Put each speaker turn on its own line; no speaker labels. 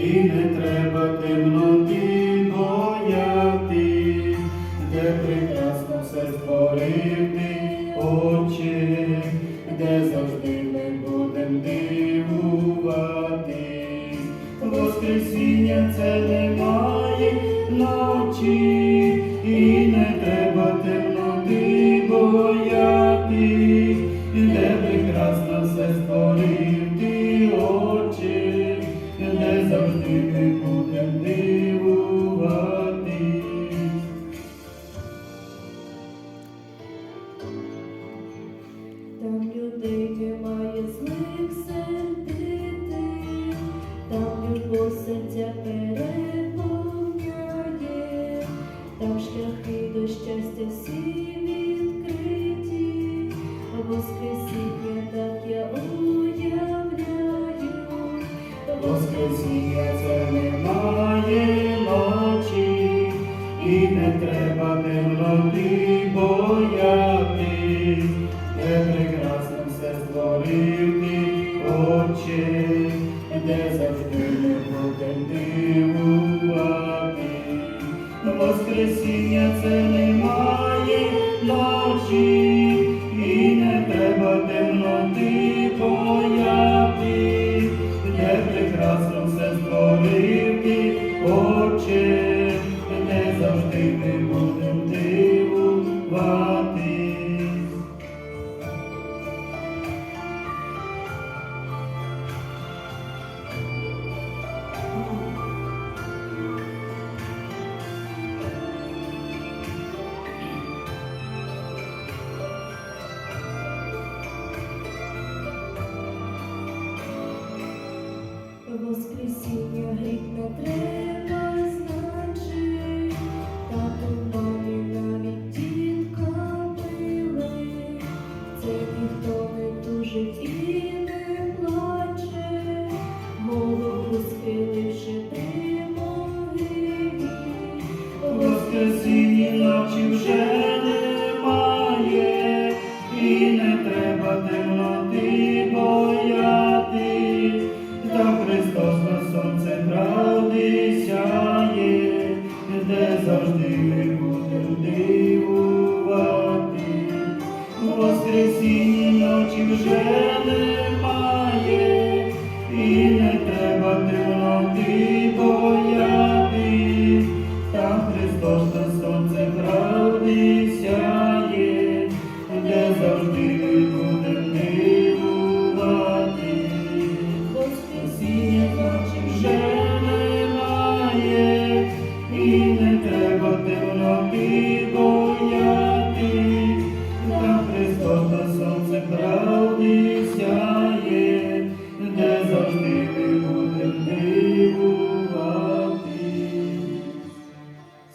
і не треба темноти бояти, де прекрасно все створив Отче, де завжди ми будем дивувати. Воскресіння це немає ночі,
Там людей немає злих сердити, там любов серця переповняє, там шляхи до щастя всі відкриті, Воскресіння так я уявляю,
Воскресіння це немає ночі, і не треба Отче, де завжди ми будем дивувати. Воскресіння це немає ночі,
ніхто не дуже і не плаче, голову схиливши при могилі, воскресіння
ночі вже немає і не треба. you.